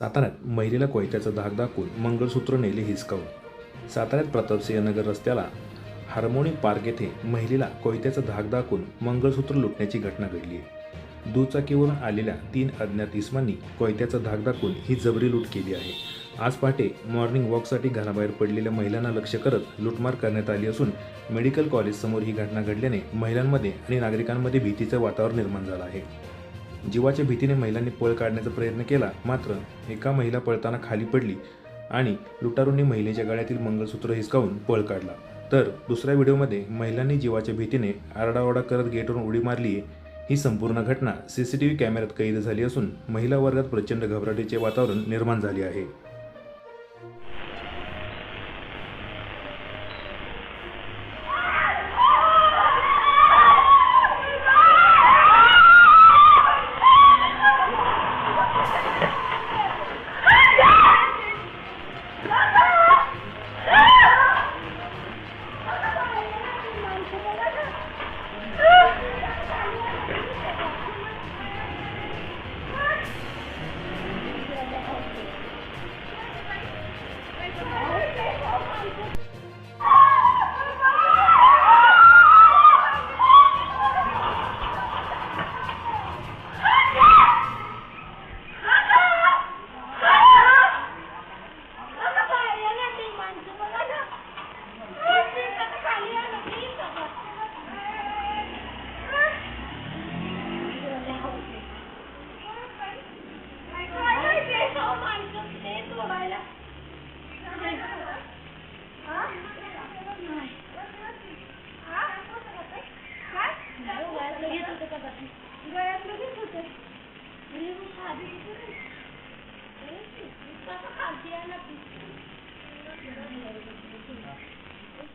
साताऱ्यात महिलेला कोयत्याचं धाक दाखवून मंगळसूत्र नेले हिसकावून. साताऱ्यात प्रतापसिंह नगर रस्त्याला हार्मोनी पार्क येथे महिलेला कोयत्याचं धाक दाखवून मंगळसूत्र लुटण्याची घटना घडली आहे. दुचाकीवरून आलेल्या तीन अज्ञात इसमांनी कोयत्याचा धाक दाखवून ही जबरी लूट केली आहे. आज पहाटे मॉर्निंग वॉकसाठी घराबाहेर पडलेल्या महिलांना लक्ष करत लूटमार करण्यात आली असून मेडिकल कॉलेजसमोर ही घटना घडल्याने महिलांमध्ये आणि नागरिकांमध्ये भीतीचं वातावरण निर्माण झालं आहे. जीवाच्या भीतीने महिलांनी पळ काढण्याचा प्रयत्न केला. मात्र एका महिला पळताना खाली पडली आणि लुटारूंनी महिलेच्या गळ्यातील मंगळसूत्र हिसकावून पळ काढला. तर दुसऱ्या व्हिडिओमध्ये महिलांनी जीवाच्या भीतीने आरडाओरडा करत गेटवरून उडी मारली ही संपूर्ण घटना सी सी टी व्ही कॅमेऱ्यात कैद झाली असून महिला वर्गात प्रचंड घबराटीचे वातावरण निर्माण झाले आहे. Thank you.